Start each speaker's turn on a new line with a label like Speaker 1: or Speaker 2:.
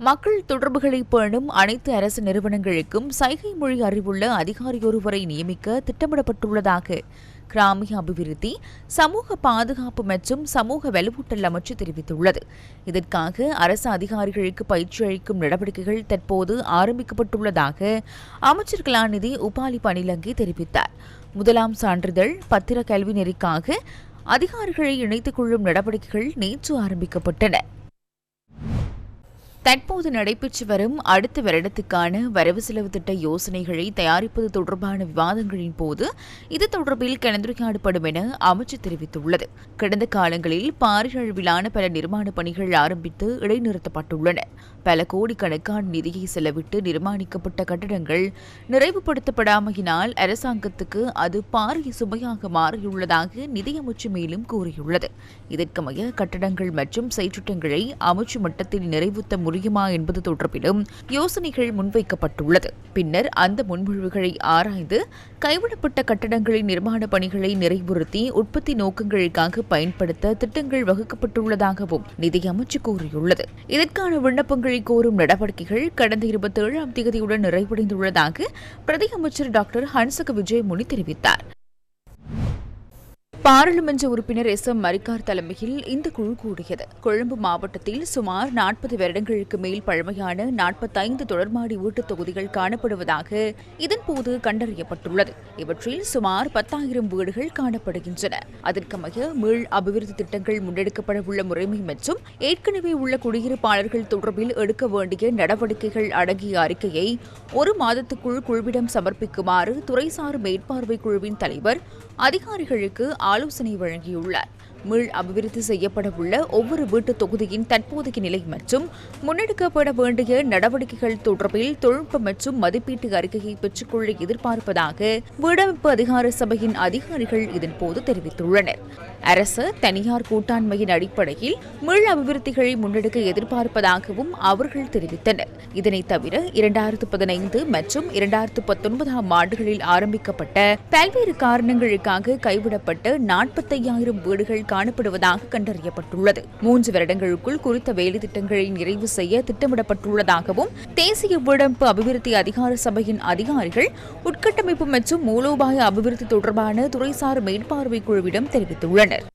Speaker 1: மக்கள் தொடர்புகளை பேணும் அனைத்து அரசு நிறுவனங்களுக்கும் சைகை மொழி அறிவுள்ள அதிகாரியொருவரை நியமிக்க திட்டமிடப்பட்டுள்ளதாக கிராமிய அபிவிருத்தி சமூக பாதுகாப்பு மற்றும் சமூக வலுவூட்டல் அமைச்சு தெரிவித்துள்ளது. இதற்காக அரசு அதிகாரிகளுக்கு பயிற்சி அளிக்கும் நடவடிக்கைகள் தற்போது ஆரம்பிக்கப்பட்டுள்ளதாக அமைச்சர் கலாநிதி உபாலி பணிலங்கி தெரிவித்தார். முதலாம் சான்றிதழ் பத்திர கல்வி நெறிக்காக அதிகாரிகளை இணைத்துக் கொள்ளும் நடவடிக்கைகள் நேற்று ஆரம்பிக்கப்பட்டன. தற்போது நடைபெற்று வரும் அடுத்த வருடத்துக்கான வரவு செலவு திட்ட யோசனைகளை தயாரிப்பது தொடர்பான விவாதங்களின் போது இது தொடர்பில் கலந்துரையாடப்படும் என அமைச்சர் தெரிவித்துள்ளது. கடந்த காலங்களில் பாரிய அளவிலான பல நிர்மாண பணிகள் ஆரம்பித்து இடைநிறுத்தப்பட்டுள்ளன. பல கோடிக்கணக்கான நிதியை செலவிட்டு நிர்மாணிக்கப்பட்ட கட்டடங்கள் நிறைவுபடுத்தப்படாமையினால் அரசாங்கத்துக்கு அது பாரிய சுமையாக மாறியுள்ளதாக நிதியமைச்சு மேலும் கூறியுள்ளது. இதற்கமைய கட்டடங்கள் மற்றும் செயற்றிட்டங்களை அமைச்சு மட்டத்தில் நிறைவுத்த முடியுமா என்பது தொடர்பிலும் யோசனைகள் முன்வைக்கப்பட்டுள்ளது. பின்னர் அந்த முன்மொழிவுகளை ஆராய்ந்து கைவிடப்பட்ட கட்டடங்களின் நிர்மாண பணிகளை நிறைவுறுத்தி உற்பத்தி நோக்கங்களுக்காக பயன்படுத்த திட்டங்கள் வகுக்கப்பட்டுள்ளதாகவும் நிதியமைச்சு கூறியுள்ளது. இதற்கான விண்ணப்பங்களை கோரும் நடவடிக்கைகள் கடந்த இருபத்தி ஏழாம் தேதியுடன் நிறைவடைந்துள்ளதாக பிரதி அமைச்சர் டாக்டர் ஹன்சக விஜயமுனி தெரிவித்தார். பாராளுமன்ற உறுப்பினர் எஸ் எம் மரிக்கார் தலைமையில் இந்த குழு கூடியது. கொழும்பு மாவட்டத்தில் சுமார் நாற்பது வருடங்களுக்கு மேல் பழமையான நாற்பத்தைந்து தொடர்மாடி வீட்டுத் தொகுதிகள் காணப்படுவதாக இதன்போது கண்டறியப்பட்டுள்ளது. இவற்றில் சுமார் பத்தாயிரம் வீடுகள் காணப்படுகின்றன. அதற்கமைய மீள் அபிவிருத்தி திட்டங்கள் முன்னெடுக்கப்பட உள்ள முறைமை மற்றும் ஏற்கனவே உள்ள குடியிருப்பாளர்கள் தொடர்பில் எடுக்க வேண்டிய நடவடிக்கைகள் அடங்கிய அறிக்கையை ஒரு மாதத்துக்குள் குழுவிடம் சமர்ப்பிக்குமாறு துறைசார் மேற்பார்வை குழுவின் தலைவர் அதிகாரிகளுக்கு ஆலோசனை வழங்கியுள்ளார். மீள் அபிவிருத்தி செய்யப்பட உள்ள ஒவ்வொரு வீட்டு தொகுதியின் தற்போதைய நிலை மற்றும் முன்னெடுக்கப்பட வேண்டிய நடவடிக்கைகள் தொடர்பில் தொழில்நுட்ப மற்றும் மதிப்பீட்டு அறிக்கையை பெற்றுக்கொள்ள எதிர்பார்ப்பதாக வீடமைப்பு அதிகார சபையின் அதிகாரிகள் இதன்போது தெரிவித்துள்ளனர். அரசு தனியார் கூட்டாண்மையின் அடிப்படையில் மீள் அபிவிருத்திகளை முன்னெடுக்க எதிர்பார்ப்பதாகவும் அவர்கள் தெரிவித்தனர். இதனை தவிர இரண்டாயிரத்து பதினைந்து மற்றும் இரண்டாயிரத்து பத்தொன்பதாம் ஆண்டுகளில் ஆரம்பிக்கப்பட்ட பல்வேறு காரணங்களுக்காக கைவிடப்பட்ட நாற்பத்தையாயிரம் வீடுகள் காணப்படுவதாக கண்டறியப்பட்டுள்ளது. மூன்று வருடங்களுக்குள் குறித்த வேலை திட்டங்களை நிறைவு செய்ய திட்டமிடப்பட்டுள்ளதாகவும் தேசிய வீடமைப்பு அபிவிருத்தி அதிகார சபையின் அதிகாரிகள் உட்கட்டமைப்பு மற்றும் மூலோபாய அபிவிருத்தி தொடர்பான துறைசார் மேற்பார்வை குழுவிடம் தெரிவித்துள்ளனர்.